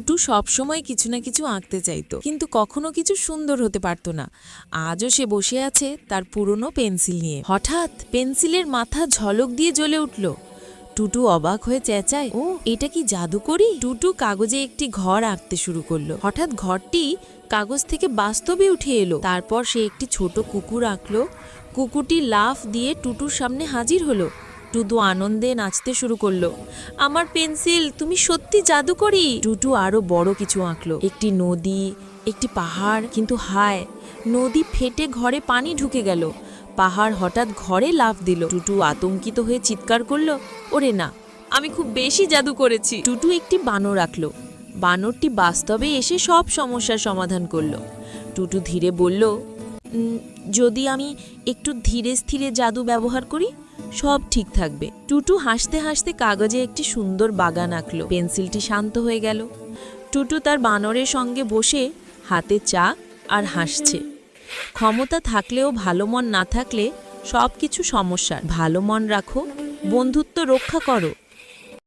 টুটু সবসময় কিছু না কিছু আঁকতে চাইতো। কিন্তু কখনো কিছু সুন্দর হতে পারত না। আজও সে বসে আছে তার পুরনো পেন্সিল নিয়ে। হঠাৎ পেন্সিলের মাথা ঝলক দিয়ে জ্বলে উঠল। টুটু অবাক হয়ে চেঁচায়, ও, এটা কি জাদুকরি? টুটু কাগজে একটি ঘর আঁকতে শুরু করল। হঠাৎ ঘরটি কাগজ থেকে বাস্তবে উঠে এলো। তারপর সে একটি ছোট কুকুর আঁকলো। কুকুরটি লাফ দিয়ে টুটুর সামনে হাজির হলো। টুটু আনন্দে নাচতে শুরু করল। আমার পেন্সিল তুমি সত্যি জাদুকরি? টুটু আরও বড় কিছু আঁকলো। একটি নদী একটি পাহাড় কিন্তু হায় নদী ফেটে ঘরে পানি ঢুকে গেল। পাহাড় হঠাৎ ঘরে লাফ দিল। টুটু আতঙ্কিত হয়ে চিৎকার করল ওরে না আমি খুব বেশি জাদু করেছি। টুটু একটি বানর রাখল বানরটি বাস্তবে এসে সব সমস্যার সমাধান করল। টুটু ধীরে বলল "উম, যদি আমি একটু ধীরে স্থিরে জাদু ব্যবহার করি, সব ঠিক থাকবে। টুটু হাসতে হাসতে কাগজে একটি সুন্দর বাগান আঁকলো। পেন্সিলটি শান্ত হয়ে গেল। টুটু তার বানরের সঙ্গে বসে হাতে চা আর হাসছে। ক্ষমতা থাকলেও ভালো মন না থাকলে সব কিছু সমস্যার। ভালো মন রাখো, বন্ধুত্ব রক্ষা করো।